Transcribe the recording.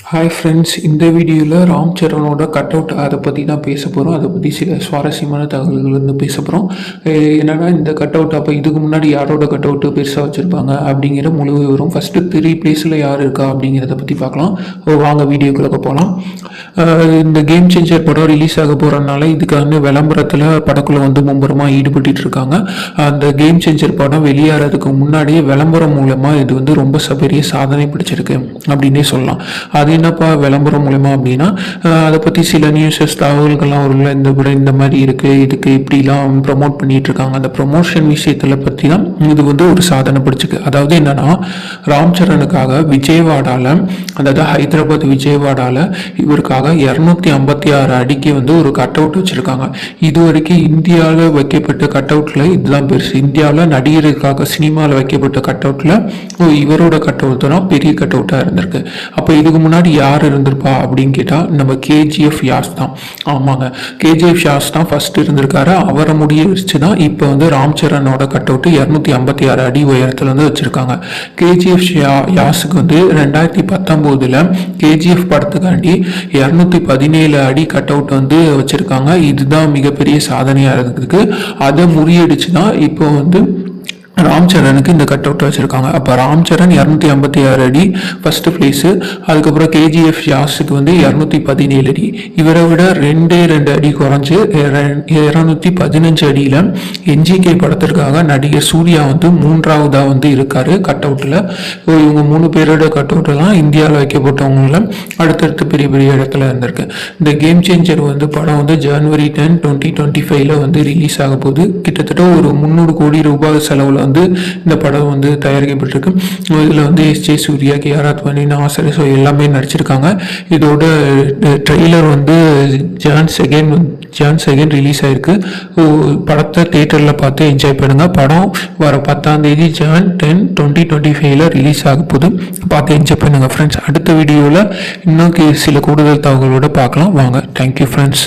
Hi friends இந்த வீடியோவில் Ram சரணோட cut out அதை பற்றி தான் பேச போகிறோம் அதை பற்றி சில சுவாரஸ்யமான தகவல்கள் வந்து பேச போகிறோம் என்னென்னா இந்த கட் அவுட் அப்போ இதுக்கு முன்னாடி யாரோட கட் அவுட்டு பெருசாக வச்சுருப்பாங்க அப்படிங்கிற முழு விவரம் ஃபஸ்ட்டு த்ரீ பிளேஸில் யார் இருக்கா அப்படிங்கிறத பற்றி பார்க்கலாம். ஓ, வாங்க வீடியோக்குள்ளே போகலாம் இந்த கேம் சேஞ்சர் படம் ரிலீஸ் ஆக போகிறனால இதுக்கான விளம்பரத்தில் படக்குள்ள வந்து மும்பரமாக ஈடுபட்டு இருக்காங்க. அந்த கேம் சேஞ்சர் படம் வெளியேறதுக்கு முன்னாடியே விளம்பரம் மூலமாக இது வந்து ரொம்ப பெரிய சாதனை பிடிச்சிருக்கு அப்படின்னே சொல்லலாம். அது என்னப்பா விளம்பரம் மூலிமா அப்படின்னா அதை பற்றி சில நியூஸஸ் தகவல்கள்லாம் வரும்ல இந்த விட இந்த மாதிரி இருக்குது இதுக்கு இப்படிலாம் ப்ரமோட் பண்ணிட்டு இருக்காங்க. அந்த ப்ரொமோஷன் விஷயத்தில் பற்றி தான் இது வந்து ஒரு சாதனை பிடிச்சிருக்கு. அதாவது என்னன்னா ராம் சரணுக்காக விஜயவாடால அதாவது ஹைதராபாத் விஜயவாடால இவருக்காக இரநூத்தி ஐம்பத்தி ஆறு அடிக்கு வந்து ஒரு கட் அவுட் வச்சிருக்காங்க. இது வரைக்கும் இந்தியாவில் வைக்கப்பட்ட கட் அவுட்ல இதுதான் பெருசு இந்தியாவில் நடிகருக்காக சினிமாவில் வைக்கப்பட்ட கட் அவுட்ல இவரோட கட் அவுட் தான் பெரிய கட் அவுட்டாக இருந்திருக்கு. அப்போ இதுக்கு முன்னாடி முன்னாடி யார் இருந்திருப்பா அப்படின்னு கேட்டால் நம்ம கேஜிஎஃப் யாஸ் தான். ஆமாங்க. கேஜிஎஃப் யாஸ் தான் ஃபர்ஸ்ட் இருந்திருக்காரு. அவரை முடிய வச்சு தான் இப்போ வந்து ராம் சரணோட கட் அவுட்டு இரநூத்தி ஐம்பத்தி ஆறு அடி உயரத்தில் வந்து வச்சிருக்காங்க. கேஜிஎஃப் யாஸுக்கு வந்து ரெண்டாயிரத்தி பத்தொம்போதில் கேஜிஎஃப் படத்துக்காண்டி இரநூத்தி பதினேழு அடி கட் அவுட் வந்து வச்சிருக்காங்க. இதுதான் மிகப்பெரிய சாதனையாக இருந்ததுக்கு அதை முறியடிச்சு தான் இப்போ வந்து ராம் சரணுக்கு இந்த கட் அவுட் வச்சுருக்காங்க. அப்போ ராம் சரண் இரநூத்தி ஐம்பத்தி ஆறு அடி ஃபஸ்ட்டு ப்ளேஸு அதுக்கப்புறம் கேஜிஎஃப் யாஸுக்கு வந்து இரநூத்தி பதினேழு அடி. இவரை விட ரெண்டே ரெண்டு அடி குறைஞ்சு இரநூத்தி பதினஞ்சு அடியில் என்ஜிகே படத்திற்காக நடிகர் சூர்யா வந்து மூன்றாவதாக வந்து இருக்கார் கட் அவுட்டில் இவங்க மூணு பேரோட கட் அவுட்டெல்லாம் இந்தியாவில் வைக்கப்பட்டவங்கள அடுத்தடுத்து பெரிய பெரிய இடத்துல இருந்திருக்கு. இந்த கேம் சேஞ்சர் வந்து படம் வந்து ஜனவரி டென் டுவெண்ட்டி டுவெண்ட்டி ஃபைவ்ல வந்து ரிலீஸ் ஆக போகுது. கிட்டத்தட்ட ஒரு முந்நூறு கோடி ரூபாய் செலவில் வந்து இந்த படம் வந்து தயாரிக்கப்பட்டிருக்கு. இதில் வந்து S J Suryah K R Advani Nassar so எல்லாமே நடிச்சிருக்காங்க. இதோட ட்ரெய்லர் வந்து June second June second release ஆயிருக்கு. படத்தை தேட்டரில் பார்த்து என்ஜாய் பண்ணுங்க. படம் வர பத்தாம் தேதி ஜான் டென் டுவெண்ட்டி டுவெண்ட்டி ஃபைவ்ல ரிலீஸ் ஆக போது பார்த்து என்ஜாய் பண்ணுங்க ஃப்ரெண்ட்ஸ் அடுத்த வீடியோவில் இன்னும் சில கூடுதல் தகவலோட பார்க்கலாம். வாங்க தேங்க்யூ ஃப்ரெண்ட்ஸ்